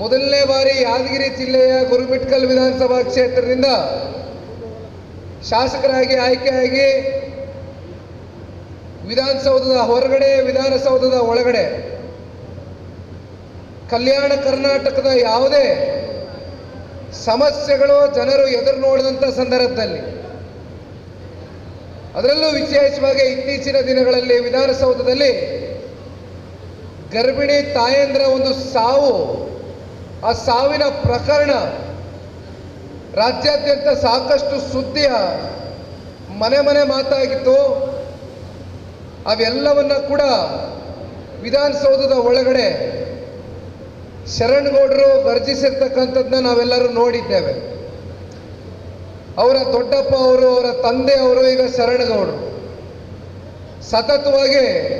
ಮೊದಲನೇ ಬಾರಿ ಯಾದಗಿರಿ ಜಿಲ್ಲೆಯ ಗುರುಮಿಟ್ಕಲ್ ವಿಧಾನಸಭಾ ಕ್ಷೇತ್ರದಿಂದ ಶಾಸಕರಾಗಿ ಆಯ್ಕೆಯಾಗಿ ವಿಧಾನಸೌಧದ ಹೊರಗಡೆ, ವಿಧಾನಸೌಧದ ಒಳಗಡೆ ಕಲ್ಯಾಣ ಕರ್ನಾಟಕದ ಯಾವುದೇ ಸಮಸ್ಯೆಗಳು ಜನರು ಎದುರು ನೋಡಿದಂಥ ಸಂದರ್ಭದಲ್ಲಿ, ಅದರಲ್ಲೂ ವಿಶೇಷವಾಗಿ ಇತ್ತೀಚಿನ ದಿನಗಳಲ್ಲಿ ವಿಧಾನಸೌಧದಲ್ಲಿ ಗರ್ಭಿಣಿ ತಾಯಂದ್ರ ಒಂದು ಸಾವು ಆ ಸಾವಿನ ಪ್ರಕರಣ ರಾಜ್ಯಾದ್ಯಂತ ಸಾಕಷ್ಟು ಸುದ್ದಿಯ ಮನೆ ಮನೆ ಮಾತಾಗಿತ್ತು. ಅವೆಲ್ಲವನ್ನ ಕೂಡ ವಿಧಾನಸೌಧದ ಒಳಗಡೆ ಶರಣಗೌಡರು ಗರ್ಜಿಸಿರ್ತಕ್ಕಂಥದ್ದನ್ನ ನಾವೆಲ್ಲರೂ ನೋಡಿದ್ದೇವೆ. ಅವರ ದೊಡ್ಡಪ್ಪ ಅವರು, ಅವರ ತಂದೆ ಅವರು ಈಗ ಶರಣಗೌಡರು. ಸತತವಾಗಿ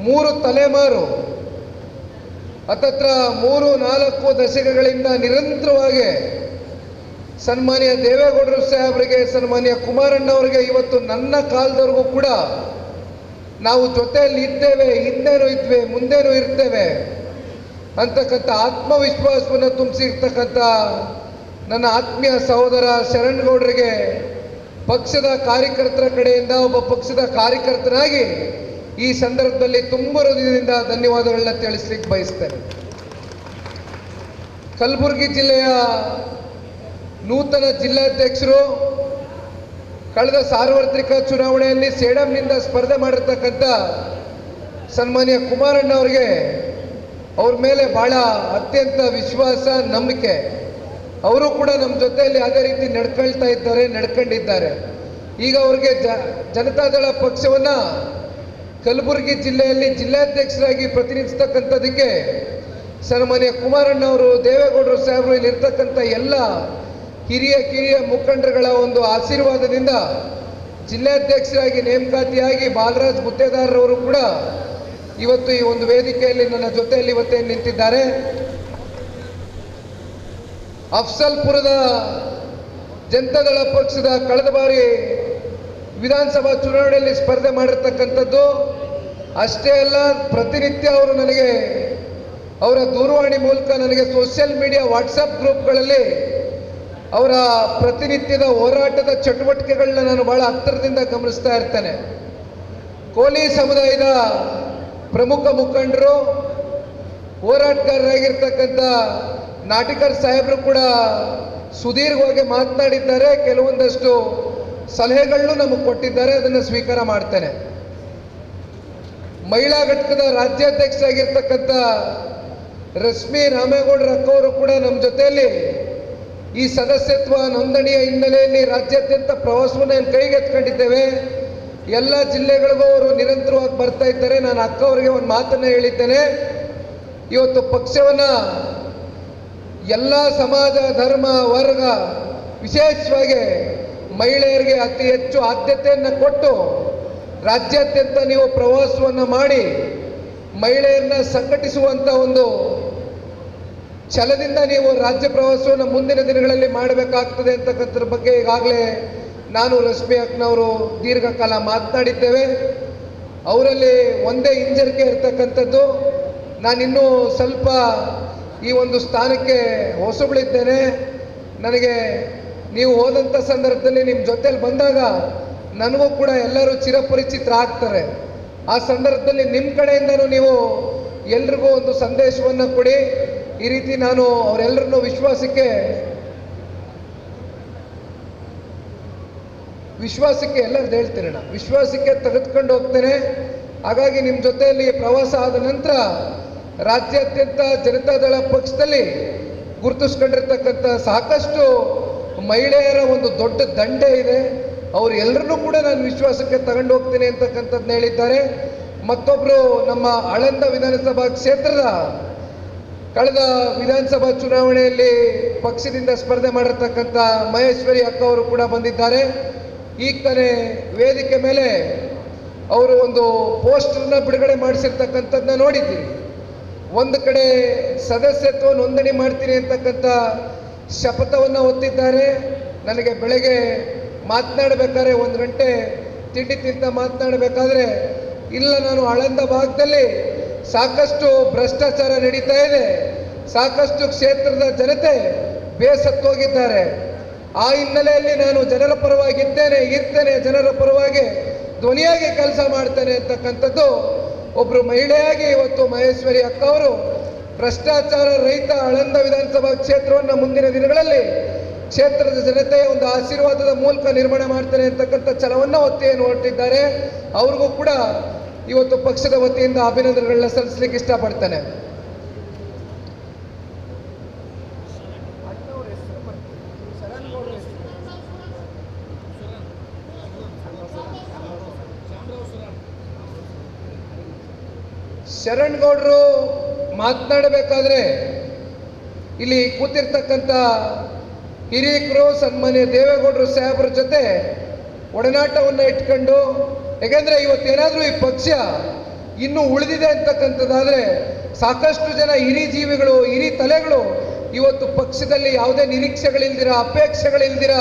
ಮೂರು ತಲೆಮಾರು ಹತ್ತತ್ರ ಮೂರು, ನಾಲ್ಕು ದಶಕಗಳಿಂದ ನಿರಂತರವಾಗಿ ಸನ್ಮಾನ್ಯ ದೇವೇಗೌಡರು ಸಾಹೇಬರಿಗೆ, ಸನ್ಮಾನ್ಯ ಕುಮಾರಣ್ಣವರಿಗೆ ಇವತ್ತು ನನ್ನ ಕಾಲದವರೆಗೂ ಕೂಡ ನಾವು ಜೊತೆಯಲ್ಲಿ ಇದ್ದೇವೆ ಹಿಂದೇನೂ ಇದ್ವಿ, ಮುಂದೇನೂ ಇರ್ತೇವೆ ಅಂತಕ್ಕಂಥ ಆತ್ಮವಿಶ್ವಾಸವನ್ನು ತುಂಬಿಸಿರ್ತಕ್ಕಂಥ ನನ್ನ ಆತ್ಮೀಯ ಸಹೋದರ ಶರಣ್ಗೌಡರಿಗೆ ಪಕ್ಷದ ಕಾರ್ಯಕರ್ತರ ಕಡೆಯಿಂದ ಒಬ್ಬ ಪಕ್ಷದ ಕಾರ್ಯಕರ್ತನಾಗಿ ಈ ಸಂದರ್ಭದಲ್ಲಿ ತುಂಬ ಹೃದಯದಿಂದ ಧನ್ಯವಾದಗಳನ್ನ ತಿಳಿಸ್ಲಿಕ್ಕೆ ಬಯಸ್ತೇನೆ. ಕಲಬುರಗಿ ಜಿಲ್ಲೆಯ ನೂತನ ಜಿಲ್ಲಾಧ್ಯಕ್ಷರು ಕಳೆದ ಸಾರ್ವತ್ರಿಕ ಚುನಾವಣೆಯಲ್ಲಿ ಸೇಡಂನಿಂದ ಸ್ಪರ್ಧೆ ಮಾಡಿರ್ತಕ್ಕಂಥ ಸನ್ಮಾನ್ಯ ಕುಮಾರಣ್ಣ ಅವರಿಗೆ ಅವ್ರ ಮೇಲೆ ಬಹಳ ಅತ್ಯಂತ ವಿಶ್ವಾಸ, ನಂಬಿಕೆ. ಅವರು ಕೂಡ ನಮ್ಮ ಜೊತೆಯಲ್ಲಿ ಅದೇ ರೀತಿ ನಡ್ಕೊಳ್ತಾ ಇದ್ದಾರೆ, ನಡ್ಕೊಂಡಿದ್ದಾರೆ. ಈಗ ಅವ್ರಿಗೆ ಜನತಾದಳ ಪಕ್ಷವನ್ನ ಕಲಬುರಗಿ ಜಿಲ್ಲೆಯಲ್ಲಿ ಜಿಲ್ಲಾಧ್ಯಕ್ಷರಾಗಿ ಪ್ರತಿನಿಧಿಸ್ತಕ್ಕಂಥದ್ದಕ್ಕೆ ಸನ್ಮಾನ್ಯ ಕುಮಾರಣ್ಣವರು, ದೇವೇಗೌಡರು ಸಾಹೇಬರು ಇಲ್ಲಿರ್ತಕ್ಕಂಥ ಎಲ್ಲ ಹಿರಿಯ, ಕಿರಿಯ ಮುಖಂಡರುಗಳ ಒಂದು ಆಶೀರ್ವಾದದಿಂದ ಜಿಲ್ಲಾಧ್ಯಕ್ಷರಾಗಿ ನೇಮಕಾತಿಯಾಗಿ ಬಾಲರಾಜ್ ಗುತ್ತೇದಾರರವರು ಕೂಡ ಇವತ್ತು ಈ ಒಂದು ವೇದಿಕೆಯಲ್ಲಿ ನನ್ನ ಜೊತೆಯಲ್ಲಿ ಇವತ್ತೇ ನಿಂತಿದ್ದಾರೆ. ಅಫ್ಸಲ್ಪುರದ ಜನತಾದಳ ಪಕ್ಷದ ಕಳೆದ ಬಾರಿ ವಿಧಾನಸಭಾ ಚುನಾವಣೆಯಲ್ಲಿ ಸ್ಪರ್ಧೆ ಮಾಡಿರ್ತಕ್ಕಂಥದ್ದು, ಅಷ್ಟೇ ಅಲ್ಲ, ಪ್ರತಿನಿತ್ಯ ಅವರು ನನಗೆ, ಅವರ ದೂರವಾಣಿ ಮೂಲಕ ನನಗೆ ಸೋಷಿಯಲ್ ಮೀಡಿಯಾ ವಾಟ್ಸಪ್ ಗ್ರೂಪ್ಗಳಲ್ಲಿ ಅವರ ಪ್ರತಿನಿತ್ಯದ ಹೋರಾಟದ ಚಟುವಟಿಕೆಗಳನ್ನ ನಾನು ಬಹಳ ಹತ್ತಿರದಿಂದ ಗಮನಿಸ್ತಾ ಇರ್ತೇನೆ. ಕೋಲಿ ಸಮುದಾಯದ ಪ್ರಮುಖ ಮುಖಂಡರು, ಹೋರಾಟಗಾರರಾಗಿರ್ತಕ್ಕಂಥ ನಾಟಿಕರ್ ಸಾಹೇಬರು ಕೂಡ ಸುದೀರ್ಘವಾಗಿ ಮಾತನಾಡಿದ್ದಾರೆ. ಕೆಲವೊಂದಷ್ಟು ಸಲಹೆಗಳನ್ನು ನಮಗೆ ಕೊಟ್ಟಿದ್ದಾರೆ, ಅದನ್ನು ಸ್ವೀಕಾರ ಮಾಡ್ತೇನೆ. ಮಹಿಳಾ ಘಟಕದ ರಾಜ್ಯಾಧ್ಯಕ್ಷರಾಗಿರ್ತಕ್ಕಂಥ ರಶ್ಮಿ ರಾಮೇಗೌಡರ ಅಕ್ಕವರು ಕೂಡ ನಮ್ಮ ಜೊತೆಯಲ್ಲಿ ಈ ಸದಸ್ಯತ್ವ ನೋಂದಣಿಯ ಹಿನ್ನೆಲೆಯಲ್ಲಿ ರಾಜ್ಯಾದ್ಯಂತ ಪ್ರವಾಸವನ್ನು ಕೈಗೆತ್ಕೊಂಡಿದ್ದೇವೆ ಎಲ್ಲ ಜಿಲ್ಲೆಗಳಿಗೂ ಅವರು ನಿರಂತರವಾಗಿ ಬರ್ತಾ ಇದ್ದಾರೆ. ನಾನು ಅಕ್ಕವರಿಗೆ ಒಂದು ಮಾತನ್ನು ಹೇಳಿದ್ದೇನೆ. ಇವತ್ತು ಪಕ್ಷವನ್ನ ಎಲ್ಲ ಸಮಾಜ, ಧರ್ಮ, ವರ್ಗ ವಿಶೇಷವಾಗಿ ಮಹಿಳೆಯರಿಗೆ ಅತಿ ಹೆಚ್ಚು ಆದ್ಯತೆಯನ್ನು ಕೊಟ್ಟು ರಾಜ್ಯಾದ್ಯಂತ ನೀವು ಪ್ರವಾಸವನ್ನು ಮಾಡಿ ಮಹಿಳೆಯರನ್ನ ಸಂಘಟಿಸುವಂಥ ಒಂದು ಛಲದಿಂದ ನೀವು ರಾಜ್ಯ ಪ್ರವಾಸವನ್ನು ಮುಂದಿನ ದಿನಗಳಲ್ಲಿ ಮಾಡಬೇಕಾಗ್ತದೆ ಅಂತಕ್ಕಂಥದ್ರ ಬಗ್ಗೆ ಈಗಾಗಲೇ ನಾನು ರಶ್ಮಿ ಅಕ್ನವರು ದೀರ್ಘಕಾಲ ಮಾತನಾಡಿದ್ದೇವೆ. ಅವರಲ್ಲಿ ಒಂದೇ ಹಿಂಜರಿಕೆ ಇರ್ತಕ್ಕಂಥದ್ದು. ನಾನಿನ್ನೂ ಸ್ವಲ್ಪ ಈ ಒಂದು ಸ್ಥಾನಕ್ಕೆ ಹೊಸಬಳಿದ್ದೇನೆ. ನನಗೆ ನೀವು ಹೋದಂಥ ಸಂದರ್ಭದಲ್ಲಿ ನಿಮ್ಮ ಜೊತೆಲಿ ಬಂದಾಗ ನನಗೂ ಕೂಡ ಎಲ್ಲರೂ ಚಿರಪರಿಚಿತರಾಗ್ತಾರೆ ಆ ಸಂದರ್ಭದಲ್ಲಿ ನಿಮ್ಮ ಕಡೆಯಿಂದನೂ ನೀವು ಎಲ್ರಿಗೂ ಒಂದು ಸಂದೇಶವನ್ನು ಕೊಡಿ. ಈ ರೀತಿ ನಾನು ಅವರೆಲ್ಲರನ್ನೂ ವಿಶ್ವಾಸಕ್ಕೆ ವಿಶ್ವಾಸಕ್ಕೆ ಎಲ್ಲರದ್ದು ಹೇಳ್ತೇನೆ ನಾನು ವಿಶ್ವಾಸಕ್ಕೆ ತೆಗೆದುಕೊಂಡು ಹೋಗ್ತೇನೆ. ಹಾಗಾಗಿ ನಿಮ್ಮ ಜೊತೆಯಲ್ಲಿ ಪ್ರವಾಸ ಆದ ನಂತರ ರಾಜ್ಯಾದ್ಯಂತ ಜನತಾದಳ ಪಕ್ಷದಲ್ಲಿ ಗುರುತಿಸ್ಕೊಂಡಿರ್ತಕ್ಕಂಥ ಸಾಕಷ್ಟು ಮಹಿಳೆಯರ ಒಂದು ದೊಡ್ಡ ದಂಡೆ ಇದೆ. ಅವ್ರು ಎಲ್ಲರನ್ನೂ ಕೂಡ ನಾನು ವಿಶ್ವಾಸಕ್ಕೆ ತಗೊಂಡು ಹೋಗ್ತೀನಿ ಅಂತಕ್ಕಂಥದ್ದನ್ನ ಹೇಳಿದ್ದಾರೆ. ಮತ್ತೊಬ್ಬರು ನಮ್ಮ ಅಳಂದ ವಿಧಾನಸಭಾ ಕ್ಷೇತ್ರದ ಕಳೆದ ವಿಧಾನಸಭಾ ಚುನಾವಣೆಯಲ್ಲಿ ಪಕ್ಷದಿಂದ ಸ್ಪರ್ಧೆ ಮಾಡಿರ್ತಕ್ಕಂಥ ಮಹೇಶ್ವರಿ ಅಕ್ಕ ಅವರು ಕೂಡ ಬಂದಿದ್ದಾರೆ. ಈಗ ತಾನೇ ವೇದಿಕೆ ಮೇಲೆ ಅವರು ಒಂದು ಪೋಸ್ಟರ್ನ ಬಿಡುಗಡೆ ಮಾಡಿಸಿರ್ತಕ್ಕಂಥದ್ದನ್ನ ನೋಡಿದ್ದೀನಿ ಒಂದು ಕಡೆ ಸದಸ್ಯತ್ವ ನೋಂದಣಿ ಮಾಡ್ತೀನಿ ಅಂತಕ್ಕಂಥ ಶಪಥವನ್ನು ಹೊತ್ತಿದ್ದಾರೆ. ನನಗೆ ಬೆಳಗ್ಗೆ ಮಾತನಾಡಬೇಕಾದ್ರೆ ಒಂದು ಗಂಟೆ ತಿಂಡಿ ತಿಂತ ಮಾತನಾಡಬೇಕಾದ್ರೆ ಇಲ್ಲ, ನಾನು ಆಳಂದ ಭಾಗದಲ್ಲಿ ಸಾಕಷ್ಟು ಭ್ರಷ್ಟಾಚಾರ ನಡೀತಾ ಇದೆ. ಸಾಕಷ್ಟು ಕ್ಷೇತ್ರದ ಜನತೆ ಬೇಸತ್ತೋಗಿದ್ದಾರೆ. ಆ ಹಿನ್ನೆಲೆಯಲ್ಲಿ ನಾನು ಜನರ ಪರವಾಗಿದ್ದೇನೆ, ಇರ್ತೇನೆ, ಜನರ ಪರವಾಗಿ ಧ್ವನಿಯಾಗಿ ಕೆಲಸ ಮಾಡ್ತೇನೆ ಅಂತಕ್ಕಂಥದ್ದು ಒಬ್ಬರು ಮಹಿಳೆಯಾಗಿ ಇವತ್ತು ಮಹೇಶ್ವರಿ ಅಕ್ಕ ಅವರು ಭ್ರಷ್ಟಾಚಾರ ರಹಿತ ಆಳಂದ ವಿಧಾನಸಭಾ ಕ್ಷೇತ್ರವನ್ನು ಮುಂದಿನ ದಿನಗಳಲ್ಲಿ ಕ್ಷೇತ್ರದ ಜನತೆಯ ಒಂದು ಆಶೀರ್ವಾದದ ಮೂಲಕ ನಿರ್ಮಾಣ ಮಾಡ್ತೇನೆ ಅಂತಕ್ಕಂಥ ಛಲವನ್ನು ಒತ್ತೆಯನ್ನು ಹೊರಟಿದ್ದಾರೆ ಅವ್ರಿಗೂ ಕೂಡ ಇವತ್ತು ಪಕ್ಷದ ವತಿಯಿಂದ ಅಭಿನಂದನೆಗಳನ್ನ ಸಲ್ಲಿಸಲಿಕ್ಕೆ ಇಷ್ಟಪಡ್ತೇನೆ ಶರಣ್ ಗೌಡ್ರು ಮಾತನಾಡಬೇಕಾದ್ರೆ ಇಲ್ಲಿ ಕೂತಿರ್ತಕ್ಕಂಥ ಹಿರಿಯಕರು ಸನ್ಮಾನ್ಯ ದೇವೇಗೌಡರು ಸಾಹೇಬ್ರ ಜೊತೆ ಒಡನಾಟವನ್ನು ಇಟ್ಕೊಂಡು, ಯಾಕೆಂದ್ರೆ ಇವತ್ತೇನಾದರೂ ಈ ಪಕ್ಷ ಇನ್ನೂ ಉಳಿದಿದೆ ಅಂತಕ್ಕಂಥದ್ದಾದರೆ ಸಾಕಷ್ಟು ಜನ ಹಿರಿ ಜೀವಿಗಳು, ಹಿರಿ ತಲೆಗಳು ಇವತ್ತು ಪಕ್ಷದಲ್ಲಿ ಯಾವುದೇ ನಿರೀಕ್ಷೆಗಳಿಲ್ದಿರ, ಅಪೇಕ್ಷೆಗಳಿಲ್ದಿರ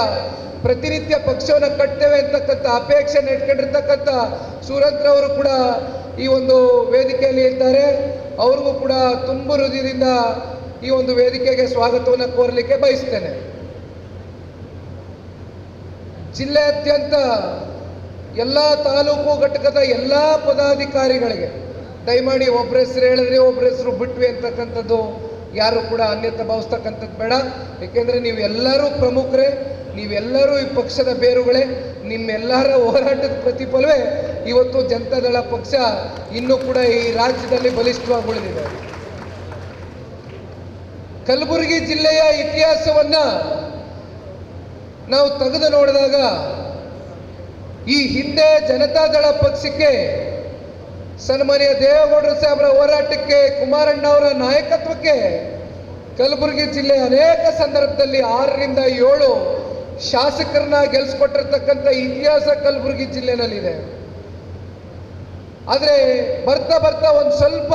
ಪ್ರತಿನಿತ್ಯ ಪಕ್ಷವನ್ನು ಕಟ್ತೇವೆ ಅಂತಕ್ಕಂಥ ಅಪೇಕ್ಷೆಯನ್ನು ಇಟ್ಕೊಂಡಿರ್ತಕ್ಕಂಥ ಸೂರತ್ರವರು ಕೂಡ ಈ ಒಂದು ವೇದಿಕೆಯಲ್ಲಿ ಇದ್ದಾರೆ. ಅವ್ರಿಗೂ ಕೂಡ ತುಂಬ ಹೃದಯದಿಂದ ಈ ಒಂದು ವೇದಿಕೆಗೆ ಸ್ವಾಗತವನ್ನು ಕೋರಲಿಕ್ಕೆ ಬಯಸ್ತೇನೆ. ಜಿಲ್ಲೆಯಾದ್ಯಂತ ಎಲ್ಲ ತಾಲೂಕು ಘಟಕದ ಎಲ್ಲ ಪದಾಧಿಕಾರಿಗಳಿಗೆ, ದಯಮಾಡಿ ಒಬ್ಬರ ಹೆಸರು ಹೇಳಿದ್ರೆ ಒಬ್ಬರ ಹೆಸರು ಬಿಟ್ವಿ ಅಂತಕ್ಕಂಥದ್ದು ಯಾರು ಕೂಡ ಅನ್ಯತ ಭಾವಿಸ್ತಕ್ಕಂಥದ್ದು ಬೇಡ. ಏಕೆಂದರೆ ನೀವು ಎಲ್ಲರೂ ಪ್ರಮುಖರೇ ನೀವೆಲ್ಲರೂ ಈ ಪಕ್ಷದ ಬೇರುಗಳೇ, ನಿಮ್ಮೆಲ್ಲರ ಹೋರಾಟದ ಪ್ರತಿಫಲವೇ ಇವತ್ತು ಜನತಾದಳ ಪಕ್ಷ ಇನ್ನೂ ಕೂಡ ಈ ರಾಜ್ಯದಲ್ಲಿ ಬಲಿಷ್ಠವಾಗಿ ಉಳಿದಿದೆ ಕಲಬುರಗಿ ಜಿಲ್ಲೆಯ ಇತಿಹಾಸವನ್ನ ನಾವು ತೆಗೆದು ನೋಡಿದಾಗ ಈ ಹಿಂದೆ ಜನತಾದಳ ಪಕ್ಷಕ್ಕೆ ಸನ್ಮಾನ್ಯ ದೇವೇಗೌಡರ ಸಾಹೇಬರ ಹೋರಾಟಕ್ಕೆ, ಕುಮಾರಣ್ಣ ಅವರ ನಾಯಕತ್ವಕ್ಕೆ ಕಲಬುರಗಿ ಜಿಲ್ಲೆ ಅನೇಕ ಸಂದರ್ಭದಲ್ಲಿ ಆರರಿಂದ ಏಳು ಶಾಸಕರನ್ನ ಗೆಲ್ಸ್ಕೊಟ್ಟಿರ್ತಕ್ಕಂಥ ಇತಿಹಾಸ ಕಲಬುರಗಿ ಜಿಲ್ಲೆನಲ್ಲಿದೆ. ಆದರೆ ಬರ್ತಾ ಬರ್ತಾ ಒಂದು ಸ್ವಲ್ಪ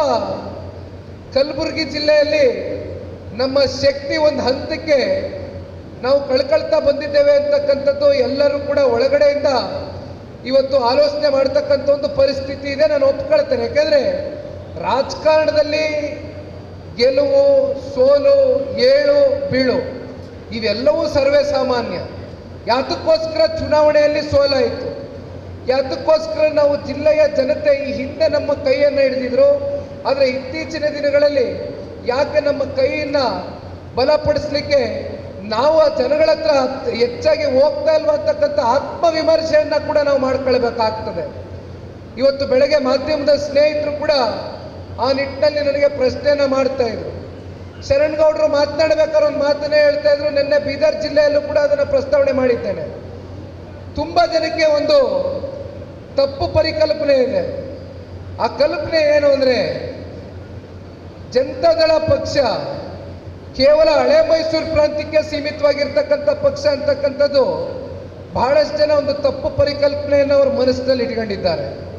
ಕಲಬುರಗಿ ಜಿಲ್ಲೆಯಲ್ಲಿ ನಮ್ಮ ಶಕ್ತಿ ಒಂದು ಹಂತಕ್ಕೆ ನಾವು ಕಳ್ಕೊಳ್ತಾ ಬಂದಿದ್ದೇವೆ ಅಂತಕ್ಕಂಥದ್ದು ಎಲ್ಲರೂ ಕೂಡ ಒಳಗಡೆಯಿಂದ ಇವತ್ತು ಆಲೋಚನೆ ಮಾಡ್ತಕ್ಕಂಥ ಒಂದು ಪರಿಸ್ಥಿತಿ ಇದೆ ನಾನು ಒಪ್ಕೊಳ್ತೇನೆ. ಯಾಕೆಂದರೆ ರಾಜಕಾರಣದಲ್ಲಿ ಗೆಲುವು, ಸೋಲು, ಏಳು, ಬೀಳು. ಇವೆಲ್ಲವೂ ಸರ್ವೇ ಸಾಮಾನ್ಯ. ಯಾತಕ್ಕೋಸ್ಕರ ಚುನಾವಣೆಯಲ್ಲಿ ಸೋಲಾಯಿತು? ಯಾತಕ್ಕೋಸ್ಕರ ನಾವು ಜಿಲ್ಲೆಯ ಜನತೆ ಈ ಹಿಂದೆ ನಮ್ಮ ಕೈಯನ್ನು ಹಿಡಿದಿದ್ರು? ಆದರೆ ಇತ್ತೀಚಿನ ದಿನಗಳಲ್ಲಿ ಯಾಕೆ ನಮ್ಮ ಕೈಯನ್ನ ಬಲಪಡಿಸ್ಲಿಕ್ಕೆ ನಾವು ಆ ಜನಗಳ ಹತ್ರ ಹೆಚ್ಚಾಗಿ ಹೋಗ್ತಾ ಇಲ್ವಾ ಅಂತಕ್ಕಂಥ ಆತ್ಮವಿಮರ್ಶೆಯನ್ನ ಕೂಡ ನಾವು ಮಾಡ್ಕೊಳ್ಬೇಕಾಗ್ತದೆ. ಇವತ್ತು ಬೆಳಗ್ಗೆ ಮಾಧ್ಯಮದ ಸ್ನೇಹಿತರು ಕೂಡ ಆ ನಿಟ್ಟಿನಲ್ಲಿ ನನಗೆ ಪ್ರಶ್ನೆಯನ್ನು ಮಾಡ್ತಾ ಇದ್ರು. ಶರಣ್ ಗೌಡರು ಮಾತನಾಡಬೇಕಾದ್ರೆ ಒಂದು ಮಾತನ್ನೇ ಹೇಳ್ತಾ ಇದ್ರು. ನಿನ್ನೆ ಬೀದರ್ ಜಿಲ್ಲೆಯಲ್ಲೂ ಕೂಡ ಅದನ್ನು ಪ್ರಸ್ತಾವನೆ ಮಾಡಿದ್ದೇನೆ. ತುಂಬಾ ಜನಕ್ಕೆ ಒಂದು ತಪ್ಪು ಪರಿಕಲ್ಪನೆ ಇದೆ. ಆ ಕಲ್ಪನೆ ಏನು ಅಂದ್ರೆ, ಜನತಾದಳ ಪಕ್ಷ ಕೇವಲ ಹಳೆ ಮೈಸೂರು ಪ್ರಾಂತ್ಯಕ್ಕೆ ಸೀಮಿತವಾಗಿರ್ತಕ್ಕಂಥ ಪಕ್ಷ ಅಂತಕ್ಕಂಥದ್ದು ಬಹಳಷ್ಟು ಜನ ಒಂದು ತಪ್ಪು ಪರಿಕಲ್ಪನೆಯನ್ನು ಅವ್ರ ಮನಸ್ಸಿನಲ್ಲಿ ಇಟ್ಕೊಂಡಿದ್ದಾರೆ.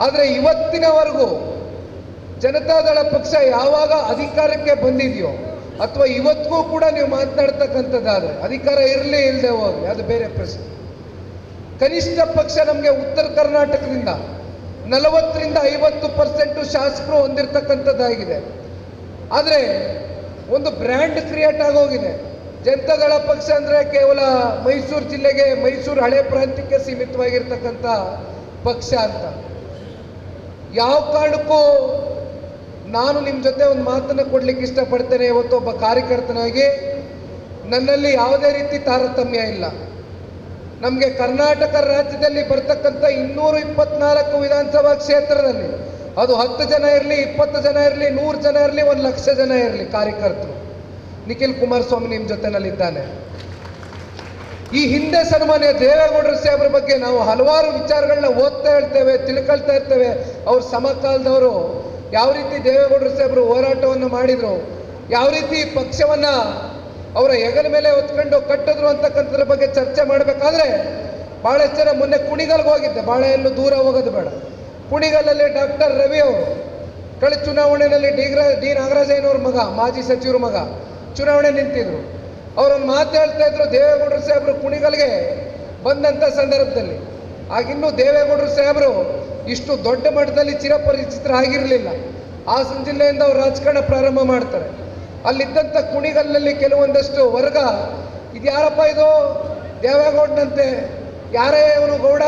ಆದರೆ ಇವತ್ತಿನವರೆಗೂ ಜನತಾದಳ ಪಕ್ಷ ಯಾವಾಗ ಅಧಿಕಾರಕ್ಕೆ ಬಂದಿದೆಯೋ, ಅಥವಾ ಇವತ್ತಿಗೂ ಕೂಡ ನೀವು ಮಾತನಾಡ್ತಕ್ಕಂಥದ್ದಾದ್ರೆ, ಅಧಿಕಾರ ಇರಲಿ ಇಲ್ಲದೆ ಹೋಗಿ ಅದು ಬೇರೆ ಪ್ರಶ್ನೆ. ಕನಿಷ್ಠ ಪಕ್ಷ ನಮಗೆ ಉತ್ತರ ಕರ್ನಾಟಕದಿಂದ ನಲವತ್ತರಿಂದ ಐವತ್ತು ಪರ್ಸೆಂಟು ಶಾಸಕರು ಹೊಂದಿರತಕ್ಕಂಥದ್ದಾಗಿದೆ. ಆದರೆ ಒಂದು ಬ್ರ್ಯಾಂಡ್ ಕ್ರಿಯೇಟ್ ಆಗೋಗಿದೆ. ಜನತಾದಳ ಪಕ್ಷ ಅಂದರೆ ಕೇವಲ ಮೈಸೂರು ಜಿಲ್ಲೆಗೆ ಮೈಸೂರು ಹಳೆ ಪ್ರಾಂತ್ಯಕ್ಕೆ ಸೀಮಿತವಾಗಿರ್ತಕ್ಕಂಥ ಪಕ್ಷ ಅಂತ. ಯಾವ ಕಾರಣಕ್ಕೂ ನಾನು ನಿಮ್ಮ ಜೊತೆ ಒಂದು ಮಾತನ್ನು ಕೊಡ್ಲಿಕ್ಕೆ ಇಷ್ಟಪಡ್ತೇನೆ ಇವತ್ತು ಒಬ್ಬ ಕಾರ್ಯಕರ್ತನಾಗಿ. ನನ್ನಲ್ಲಿ ಯಾವುದೇ ರೀತಿ ತಾರತಮ್ಯ ಇಲ್ಲ. ನಮಗೆ ಕರ್ನಾಟಕ ರಾಜ್ಯದಲ್ಲಿ ಬರ್ತಕ್ಕಂಥ ಇನ್ನೂರು ಇಪ್ಪತ್ನಾಲ್ಕು ವಿಧಾನಸಭಾ ಕ್ಷೇತ್ರದಲ್ಲಿ ಅದು ಹತ್ತು ಜನ ಇರಲಿ, ಇಪ್ಪತ್ತು ಜನ ಇರಲಿ, ನೂರು ಜನ ಇರಲಿ, ಒಂದು ಲಕ್ಷ ಜನ ಇರಲಿ ಕಾರ್ಯಕರ್ತರು. ನಿಖಿಲ್ ಕುಮಾರಸ್ವಾಮಿ ನಿಮ್ಮ ಜೊತೆನಲ್ಲಿದ್ದಾನೆ. ಈ ಹಿಂದೆ ಸನ್ಮಾನ್ಯ ದೇವೇಗೌಡರ ಸಾಹೇಬ್ರ ಬಗ್ಗೆ ನಾವು ಹಲವಾರು ವಿಚಾರಗಳನ್ನ ಓದ್ತಾ ಇರ್ತೇವೆ, ತಿಳ್ಕೊಳ್ತಾ ಇರ್ತೇವೆ. ಅವ್ರ ಸಮಕಾಲದವರು ಯಾವ ರೀತಿ ದೇವೇಗೌಡರು ಸಾಹೇಬರು ಹೋರಾಟವನ್ನು ಮಾಡಿದರು, ಯಾವ ರೀತಿ ಪಕ್ಷವನ್ನು ಅವರ ಹೆಗಲ ಮೇಲೆ ಹೊತ್ಕೊಂಡು ಕಟ್ಟಿದ್ರು ಅಂತಕ್ಕಂಥದ್ರ ಬಗ್ಗೆ ಚರ್ಚೆ ಮಾಡಬೇಕಾದ್ರೆ ಭಾಳಷ್ಟು ಜನ ಮೊನ್ನೆ ಕುಣಿಗಲ್ಗೆ ಹೋಗಿದ್ದೆ. ಬಹಳ ಎಲ್ಲೂ ದೂರ ಹೋಗೋದು ಬೇಡ. ಕುಣಿಗಲ್ಲಲ್ಲಿ ಡಾಕ್ಟರ್ ರವಿ ಅವರು, ಕಳೆದ ಚುನಾವಣೆಯಲ್ಲಿ ಡಿಗ್ರ ಡಿ ನಾಗರಾಜಯ್ಯನವ್ರ ಮಗ, ಮಾಜಿ ಸಚಿವರ ಮಗ, ಚುನಾವಣೆ ನಿಂತಿದ್ರು. ಅವರೊಂದು ಮಾತಾಡ್ತಾ ಇದ್ರು, ದೇವೇಗೌಡರು ಸಾಹೇಬರು ಕುಣಿಗಲ್ಗೆ ಬಂದಂಥ ಸಂದರ್ಭದಲ್ಲಿ. ಆಗಿನ್ನೂ ದೇವೇಗೌಡರು ಸಾಹೇಬರು ಇಷ್ಟು ದೊಡ್ಡ ಮಟ್ಟದಲ್ಲಿ ಚಿರಪರಿಚಿತರಾಗಿರಲಿಲ್ಲ ಹಾಸನ ಜಿಲ್ಲೆಯಿಂದ ಅವರು ರಾಜಕಾರಣ ಪ್ರಾರಂಭ ಮಾಡ್ತಾರೆ. ಅಲ್ಲಿದ್ದಂಥ ಕುಣಿಗಲ್ಲಲ್ಲಿ ಕೆಲವೊಂದಷ್ಟು ವರ್ಗ, ಇದು ಯಾರಪ್ಪ ಇದು? ದೇವೇಗೌಡನಂತೆ. ಯಾರೇ ಇವನು ಗೌಡ?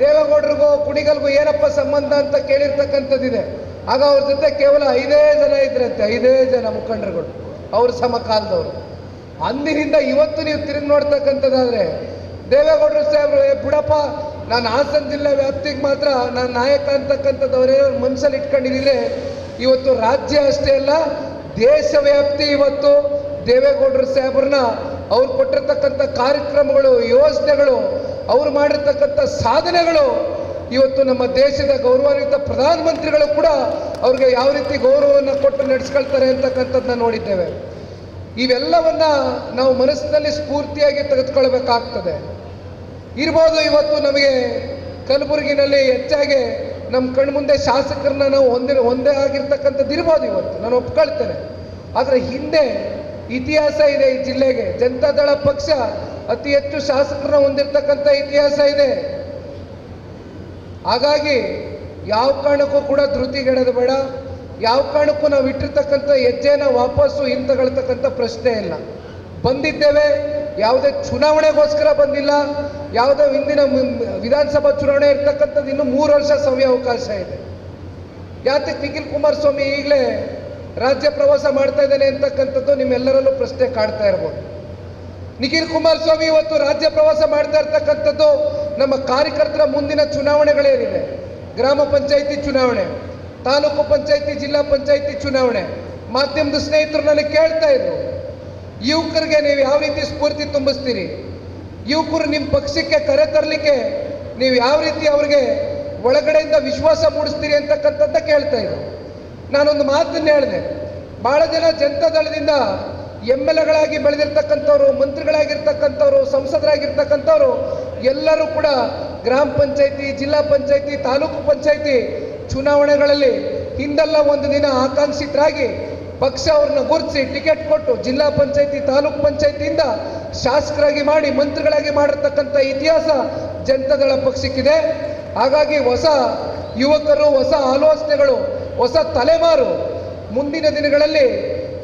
ದೇವೇಗೌಡರಿಗೂ ಕುಣಿಗಲ್ಗೂ ಏನಪ್ಪ ಸಂಬಂಧ ಅಂತ ಕೇಳಿರ್ತಕ್ಕಂಥದ್ದಿದೆ. ಆಗ ಅವ್ರ ಜೊತೆ ಕೇವಲ ಐದೇ ಜನ ಇದ್ರಂತೆ, ಐದೇ ಜನ ಮುಖಂಡರುಗಳು, ಅವ್ರ ಸಮಕಾಲದವರು. ಅಂದಿನಿಂದ ಇವತ್ತು ನೀವು ತಿರುಗಿ ನೋಡ್ತಕ್ಕಂಥದ್ದಾದರೆ, ದೇವೇಗೌಡರು ಸಾಹೇಬ್ರು, ಏ, ಬಿಡಪ್ಪ ನಾನು ಹಾಸನ ಜಿಲ್ಲಾ ವ್ಯಾಪ್ತಿಗೆ ಮಾತ್ರ ನಾನು ನಾಯಕ ಅಂತಕ್ಕಂಥದ್ದು ಅವರೇನೋ ಮನಸ್ಸಲ್ಲಿ ಇಟ್ಕೊಂಡಿದ್ದೀನಿ. ಇವತ್ತು ರಾಜ್ಯ ಅಷ್ಟೇ ಅಲ್ಲ, ದೇಶ ವ್ಯಾಪ್ತಿ ಇವತ್ತು ದೇವೇಗೌಡರು ಸಾಹೇಬ್ರನ್ನ ಅವ್ರು ಕೊಟ್ಟಿರ್ತಕ್ಕಂಥ ಕಾರ್ಯಕ್ರಮಗಳು, ಯೋಜನೆಗಳು, ಅವ್ರು ಮಾಡಿರ್ತಕ್ಕಂಥ ಸಾಧನೆಗಳು, ಇವತ್ತು ನಮ್ಮ ದೇಶದ ಗೌರವಾನ್ವಿತ ಪ್ರಧಾನಮಂತ್ರಿಗಳು ಕೂಡ ಅವ್ರಿಗೆ ಯಾವ ರೀತಿ ಗೌರವವನ್ನು ಕೊಟ್ಟು ನಡೆಸ್ಕೊಳ್ತಾರೆ ಅಂತಕ್ಕಂಥದ್ದನ್ನ ನೋಡಿದ್ದೇವೆ. ಇವೆಲ್ಲವನ್ನ ನಾವು ಮನಸ್ಸಿನಲ್ಲಿ ಸ್ಫೂರ್ತಿಯಾಗಿ ತೆಗೆದುಕೊಳ್ಬೇಕಾಗ್ತದೆ. ಇರ್ಬೋದು ಇವತ್ತು ನಮಗೆ ಕಲಬುರಗಿನಲ್ಲಿ ಹೆಚ್ಚಾಗಿ ನಮ್ಮ ಕಣ್ಮುಂದೆ ಶಾಸಕರನ್ನ ನಾವು ಒಂದೇ ಒಂದೇ ಆಗಿರ್ತಕ್ಕಂಥದ್ದು ಇರ್ಬೋದು ಇವತ್ತು. ನಾನು ಒಪ್ಕೊಳ್ತೇನೆ. ಆದರೆ ಹಿಂದೆ ಇತಿಹಾಸ ಇದೆ ಈ ಜಿಲ್ಲೆಗೆ. ಜನತಾದಳ ಪಕ್ಷ ಅತಿ ಹೆಚ್ಚು ಶಾಸಕರನ್ನ ಹೊಂದಿರತಕ್ಕಂಥ ಇತಿಹಾಸ ಇದೆ. ಹಾಗಾಗಿ ಯಾವ ಕಾರಣಕ್ಕೂ ಕೂಡ ಧೃತಿಗೆಡೋದು ಬೇಡ. ಯಾವ ಕಾರಣಕ್ಕೂ ನಾವು ಇಟ್ಟಿರ್ತಕ್ಕಂಥ ಹೆಜ್ಜೆನ ವಾಪಸ್ಸು ಹಿಂತಗೊಳ್ತಕ್ಕಂಥ ಪ್ರಶ್ನೆ ಇಲ್ಲ. ಬಂದಿದ್ದೇವೆ. ಯಾವುದೇ ಚುನಾವಣೆಗೋಸ್ಕರ ಬಂದಿಲ್ಲ, ಯಾವುದೇ ಹಿಂದಿನ ವಿಧಾನಸಭಾ ಚುನಾವಣೆ ಇರ್ತಕ್ಕಂಥದ್ದು ಇನ್ನು ಮೂರು ವರ್ಷ ಸಮಯ ಅವಕಾಶ ಇದೆ. ಯಾತಕ್ಕೆ ನಿಖಿಲ್ ಕುಮಾರಸ್ವಾಮಿ ಈಗಲೇ ರಾಜ್ಯ ಪ್ರವಾಸ ಮಾಡ್ತಾ ಇದ್ದಾನೆ ಅಂತಕ್ಕಂಥದ್ದು ನಿಮ್ಮೆಲ್ಲರಲ್ಲೂ ಪ್ರಶ್ನೆ ಕಾಡ್ತಾ ಇರ್ಬೋದು. ನಿಖಿಲ್ ಕುಮಾರಸ್ವಾಮಿ ಇವತ್ತು ರಾಜ್ಯ ಪ್ರವಾಸ ಮಾಡ್ತಾ ಇರ್ತಕ್ಕಂಥದ್ದು ನಮ್ಮ ಕಾರ್ಯಕರ್ತರ ಮುಂದಿನ ಚುನಾವಣೆಗಳೇನಿದೆ. ಗ್ರಾಮ ಪಂಚಾಯಿತಿ ಚುನಾವಣೆ, ತಾಲೂಕು ಪಂಚಾಯಿತಿ, ಜಿಲ್ಲಾ ಪಂಚಾಯಿತಿ ಚುನಾವಣೆ, ಮಾಧ್ಯಮದ ಸ್ನೇಹಿತರು ನನಗೆ ಕೇಳ್ತಾ ಇದ್ರು. ಯುವಕರಿಗೆ ನೀವು ಯಾವ ರೀತಿ ಸ್ಫೂರ್ತಿ ತುಂಬಿಸ್ತೀರಿ? ಯುವಕರು ನಿಮ್ಮ ಪಕ್ಷಕ್ಕೆ ಕರೆ ತರಲಿಕ್ಕೆ ನೀವು ಯಾವ ರೀತಿ ಅವ್ರಿಗೆ ಒಳಗಡೆಯಿಂದ ವಿಶ್ವಾಸ ಮೂಡಿಸ್ತೀರಿ ಅಂತಕ್ಕಂಥದ್ದ ಕೇಳ್ತಾ ಇದ್ರು. ನಾನೊಂದು ಮಾತನ್ನು ಹೇಳಿದೆ. ಬಹಳ ಜನ ಜನತಾ ದಳದಿಂದ ಎಂ ಎಲ್ ಎಗಳಾಗಿ ಬೆಳೆದಿರ್ತಕ್ಕಂಥವ್ರು, ಮಂತ್ರಿಗಳಾಗಿರ್ತಕ್ಕಂಥವ್ರು, ಸಂಸದರಾಗಿರ್ತಕ್ಕಂಥವ್ರು, ಎಲ್ಲರೂ ಕೂಡ ಗ್ರಾಮ ಪಂಚಾಯಿತಿ, ಜಿಲ್ಲಾ ಪಂಚಾಯಿತಿ, ತಾಲೂಕು ಪಂಚಾಯಿತಿ ಚುನಾವಣೆಗಳಲ್ಲಿ ಹಿಂದೆಲ್ಲ ಒಂದು ದಿನ ಆಕಾಂಕ್ಷಿತರಾಗಿ ಪಕ್ಷ ಅವ್ರನ್ನ ಗುರುತಿಸಿ ಟಿಕೆಟ್ ಕೊಟ್ಟು ಜಿಲ್ಲಾ ಪಂಚಾಯತಿ, ತಾಲೂಕ್ ಪಂಚಾಯತಿಯಿಂದ ಶಾಸಕರಾಗಿ ಮಾಡಿ, ಮಂತ್ರಿಗಳಾಗಿ ಮಾಡಿರ್ತಕ್ಕಂಥ ಇತಿಹಾಸ ಜನತಾದಳ ಪಕ್ಷಕ್ಕಿದೆ. ಹಾಗಾಗಿ ಹೊಸ ಯುವಕರು, ಹೊಸ ಆಲೋಚನೆಗಳು, ಹೊಸ ತಲೆಮಾರು ಮುಂದಿನ ದಿನಗಳಲ್ಲಿ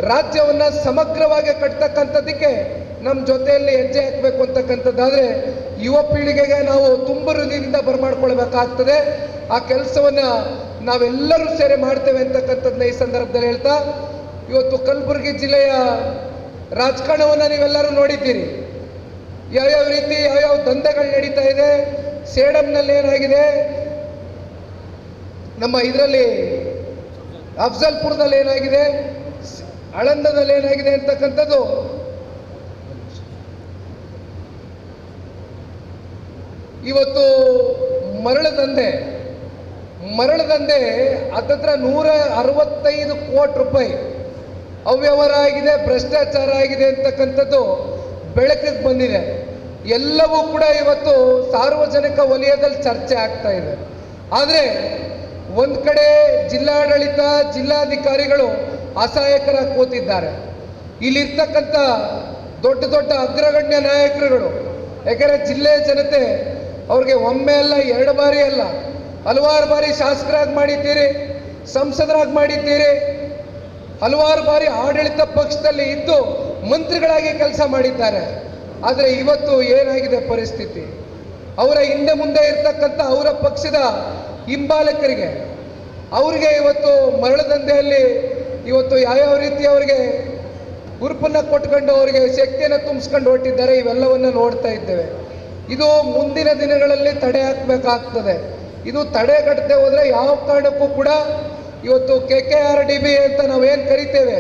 ರಾಜ್ಯವನ್ನ ಸಮಗ್ರವಾಗಿ ಕಟ್ತಕ್ಕಂಥದ್ದಕ್ಕೆ ನಮ್ಮ ಜೊತೆಯಲ್ಲಿ ಹೆಜ್ಜೆ ಹಾಕಬೇಕು ಅಂತಕ್ಕಂಥದ್ದಾದರೆ ಯುವ ಪೀಳಿಗೆಗೆ ನಾವು ತುಂಬ ಹೃದಯದಿಂದ ಬರಮಾಡ್ಕೊಳ್ಬೇಕಾಗ್ತದೆ. ಆ ಕೆಲಸವನ್ನ ನಾವೆಲ್ಲರೂ ಸೇರಿ ಮಾಡ್ತೇವೆ ಅಂತಕ್ಕಂಥದ್ದನ್ನ ಈ ಸಂದರ್ಭದಲ್ಲಿ ಹೇಳ್ತಾ ಇವತ್ತು ಕಲಬುರಗಿ ಜಿಲ್ಲೆಯ ರಾಜಕಾರಣವನ್ನು ನೀವೆಲ್ಲರೂ ನೋಡಿದ್ದೀರಿ. ಯಾವ್ಯಾವ ರೀತಿ ಯಾವ್ಯಾವ ದಂಧೆಗಳು ನಡೀತಾ ಇದೆ, ಸೇಡಂನಲ್ಲಿ ಏನಾಗಿದೆ, ನಮ್ಮ ಇದರಲ್ಲಿ ಅಫ್ಜಲ್ಪುರದಲ್ಲಿ ಏನಾಗಿದೆ ಅಳಂದದಲ್ಲಿ ಏನಾಗಿದೆ ಅಂತಕ್ಕಂಥದ್ದು. ಇವತ್ತು ಮರಳ ದಂಧೆ ಮರಳ ದಂಧೆ ಹತ್ತತ್ರ ನೂರ ಅರವತ್ತೈದು ಕೋಟಿ ರೂಪಾಯಿ. ಅವ್ಯವಹಾರ ಆಗಿದೆ ಭ್ರಷ್ಟಾಚಾರ ಆಗಿದೆ ಅಂತಕ್ಕಂಥದ್ದು ಬೆಳಕಿಗೆ ಬಂದಿದೆ. ಎಲ್ಲವೂ ಕೂಡ ಇವತ್ತು ಸಾರ್ವಜನಿಕ ವಲಯದಲ್ಲಿ ಚರ್ಚೆ ಆಗ್ತಾ ಇದೆ. ಆದರೆ ಒಂದು ಕಡೆ ಜಿಲ್ಲಾಡಳಿತ, ಜಿಲ್ಲಾಧಿಕಾರಿಗಳು ಅಸಹಾಯಕರಾಗಿ ಕೂತಿದ್ದಾರೆ. ಇಲ್ಲಿರ್ತಕ್ಕಂಥ ದೊಡ್ಡ ದೊಡ್ಡ ಅಗ್ರಗಣ್ಯ ನಾಯಕರುಗಳು, ಯಾಕೆಂದರೆ ಜಿಲ್ಲೆಯ ಜನತೆ ಅವ್ರಿಗೆ ಒಮ್ಮೆ ಅಲ್ಲ, ಎರಡು ಬಾರಿ ಅಲ್ಲ, ಹಲವಾರು ಬಾರಿ ಶಾಸಕರಾಗಿ ಮಾಡಿದ್ದೀರಿ, ಸಂಸದರಾಗಿ ಮಾಡಿದ್ದೀರಿ ಹಲವಾರು ಬಾರಿ ಆಡಳಿತ ಪಕ್ಷದಲ್ಲಿ ಇದ್ದು ಮಂತ್ರಿಗಳಾಗಿ ಕೆಲಸ ಮಾಡಿದ್ದಾರೆ. ಆದರೆ ಇವತ್ತು ಏನಾಗಿದೆ ಪರಿಸ್ಥಿತಿ? ಅವರ ಹಿಂದೆ ಮುಂದೆ ಇರ್ತಕ್ಕಂಥ ಅವರ ಪಕ್ಷದ ಹಿಂಬಾಲಕರಿಗೆ, ಅವರಿಗೆ ಇವತ್ತು ಮರಳದಂದೆಯಲ್ಲಿ ಇವತ್ತು ಯಾವ್ಯಾವ ರೀತಿ ಅವರಿಗೆ ಉರುಪನ್ನ ಕೊಟ್ಕೊಂಡು ಅವರಿಗೆ ಶಕ್ತಿಯನ್ನು ತುಂಬಿಸ್ಕೊಂಡು ಹೊರಟಿದ್ದಾರೆ, ಇವೆಲ್ಲವನ್ನು ನೋಡ್ತಾ ಇದ್ದೇವೆ. ಇದು ಮುಂದಿನ ದಿನಗಳಲ್ಲಿ ತಡೆ ಹಾಕಬೇಕಾಗ್ತದೆ. ಇದು ತಡೆಗಟ್ಟದೆ ಹೋದರೆ ಯಾವ ಕಾರಣಕ್ಕೂ ಕೂಡ ಇವತ್ತು K K R D B ಅಂತ ನಾವೇನು ಕರಿತೇವೆ?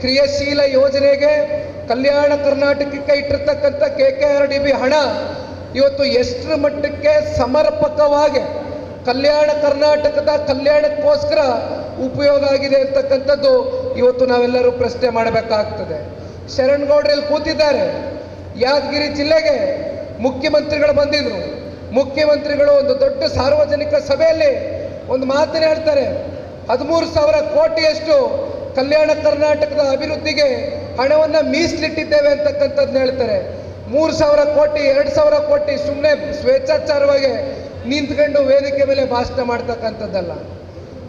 ಕ್ರಿಯಾಶೀಲ ಯೋಜನೆಗೆ ಕಲ್ಯಾಣ ಕರ್ನಾಟಕಕ್ಕೆ ಇಟ್ಟಿರ್ತಕ್ಕಂಥ K K R D B ಹಣ ಇವತ್ತು ಎಷ್ಟರ ಮಟ್ಟಕ್ಕೆ ಸಮರ್ಪಕವಾಗಿ ಕಲ್ಯಾಣ ಕರ್ನಾಟಕದ ಕಲ್ಯಾಣಕ್ಕೋಸ್ಕರ ಉಪಯೋಗ ಆಗಿದೆ ಅಂತಕ್ಕಂಥದ್ದು ಇವತ್ತು ನಾವೆಲ್ಲರೂ ಪ್ರಶ್ನೆ ಮಾಡಬೇಕಾಗ್ತದೆ. ಶರಣ್ ಗೌಡ್ರಲ್ಲಿ ಕೂತಿದ್ದಾರೆ. ಯಾದಗಿರಿ ಜಿಲ್ಲೆಗೆ ಮುಖ್ಯಮಂತ್ರಿಗಳು ಬಂದಿದ್ರು. ಮುಖ್ಯಮಂತ್ರಿಗಳು ಒಂದು ದೊಡ್ಡ ಸಾರ್ವಜನಿಕ ಸಭೆಯಲ್ಲಿ ಒಂದು ಮಾತನ್ನ ಹೇಳ್ತಾರೆ. ಹದಿಮೂರು ಸಾವಿರ ಕೋಟಿಯಷ್ಟು ಕಲ್ಯಾಣ ಕರ್ನಾಟಕದ ಅಭಿವೃದ್ಧಿಗೆ ಹಣವನ್ನು ಮೀಸಲಿಟ್ಟಿದ್ದೇವೆ ಅಂತಕ್ಕಂಥದ್ದನ್ನ ಹೇಳ್ತಾರೆ. ಮೂರು ಸಾವಿರ ಕೋಟಿ, ಎರಡು ಸಾವಿರ ಕೋಟಿ ಸುಮ್ಮನೆ ಸ್ವೇಚ್ಛಾಚಾರವಾಗಿ ನಿಂತ್ಕೊಂಡು ವೇದಿಕೆ ಮೇಲೆ ಭಾಷಣ ಮಾಡ್ತಕ್ಕಂಥದ್ದಲ್ಲ.